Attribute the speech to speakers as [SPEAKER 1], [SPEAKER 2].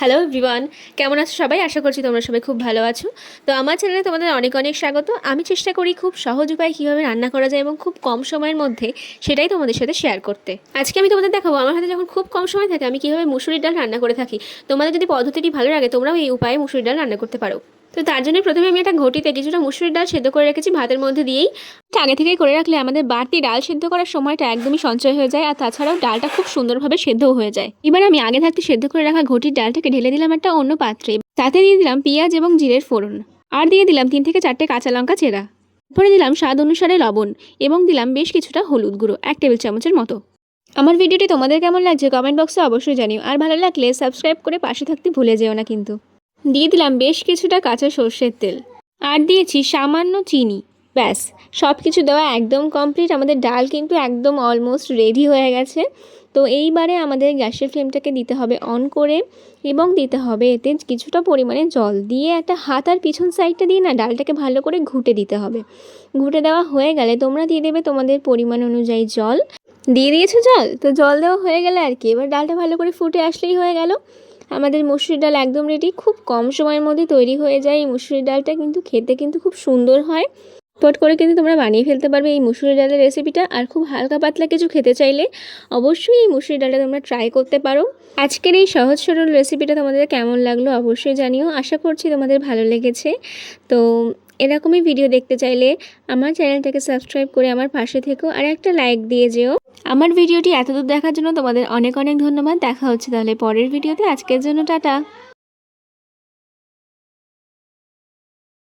[SPEAKER 1] Hello Vivaan কেমন আছো সবাই? আশা করছি তোমরা সবাই খুব ভালো আছো। তো আমার চ্যানেলে তোমাদের অনেক অনেক স্বাগত। আমি চেষ্টা করি খুব সহজ উপায়ে কীভাবে রান্না করা যায় এবং খুব কম সময়ের মধ্যে সেটাই তোমাদের সাথে শেয়ার করতে। আজকে আমি তোমাদের দেখাবো, আমার হাতে যখন খুব কম সময় থাকে, আমি কীভাবে মুসুরির ডাল রান্না করে থাকি। তোমাদের যদি পদ্ধতিটি ভালো লাগে, তোমরাও এই উপায়ে মুসুরির ডাল রান্না করতে পারো। তো তার জন্য প্রথমে আমি একটা ঘটিতে কিছুটা মুসুরির ডাল সেদ্ধ করে রেখেছি, ভাতের মধ্যে দিয়েই। আগে থেকেই করে রাখলে আমাদের বাড়তি ডাল সেদ্ধ করার সময়টা একদমই সঞ্চয় হয়ে যায়, আর তাছাড়াও ডালটা খুব সুন্দরভাবে সেদ্ধও হয়ে যায়। এবার আমি আগে থাকতে সেদ্ধ করে রাখা ঘটির ডালটাকে ঢেলে দিলাম একটা অন্য পাত্রে। তাতে দিয়ে দিলাম পেঁয়াজ এবং জিরের ফোড়ন, আর দিয়ে দিলাম তিন থেকে চারটে কাঁচা লঙ্কা চেরা। পরে দিলাম স্বাদ অনুসারে লবণ এবং দিলাম বেশ কিছুটা হলুদ গুঁড়ো, এক টেবিল চামচের মতো। আমার ভিডিওটি তোমাদের কেমন লাগছে কমেন্ট বক্সে অবশ্যই জানিও, আর ভালো লাগলে সাবস্ক্রাইব করে পাশে থাকতে ভুলে যেও না কিন্তু। দিয়ে দিলাম বেশ কিছুটা কাঁচা সর্ষের তেল। আর দিয়েছি সামান্য চিনি। ব্যাস সব কিছু দেওয়া একদম কমপ্লিট আমাদের ডাল কিন্তু একদম অলমোস্ট রেডি হয়ে গেছে। তো এইবারে আমাদের গ্যাসের ফ্লেমটাকে দিতে হবে অন করে এবং দিতে হবে এতে কিছুটা পরিমাণে জল। দিয়ে একটা হাত আর পিছন সাইডটা দিয়ে না ডালটাকে ভালো করে ঘুটে দিতে হবে। ঘুটে দেওয়া হয়ে গেলে তোমরা দিয়ে দেবে তোমাদের পরিমাণ অনুযায়ী জল। দিয়ে দিয়েছ জল? তো জল দেওয়া হয়ে গেলে আর কি, এবার ডালটা ভালো করে ফুটে আসলেই হয়ে গেল। আমাদের মুসুরি ডাল একদম রেডি খুব কম সময়ের মধ্যে তৈরি হয়ে যায় এই মুসুরি ডালটা, কিন্তু খেতে কিন্তু খুব সুন্দর হয়। পট করে কিন্তু তোমরা বানিয়ে ফেলতে পারবে এই মুসুরি ডালের রেসিপিটা আর খুব হালকা পাতলা কিছু খেতে চাইলে অবশ্যই এই মুসুরি ডালটা তোমরা ট্রাই করতে পারো। আজকের এই সহজ সরল রেসিপিটা তোমাদের কেমন লাগল অবশ্যই জানিও। আশা করছি তোমাদের ভালো লেগেছে। তো এরকমই ভিডিও দেখতে চাইলে আমার চ্যানেলটাকে সাবস্ক্রাইব করে আমার পাশে থেকো আর একটা লাইক দিয়ে যেও। আমার ভিডিওটি এতদূর দেখার জন্য তোমাদের অনেক অনেক ধন্যবাদ। দেখা হচ্ছে তাহলে পরের ভিডিওতে আজকের জন্য টাটা।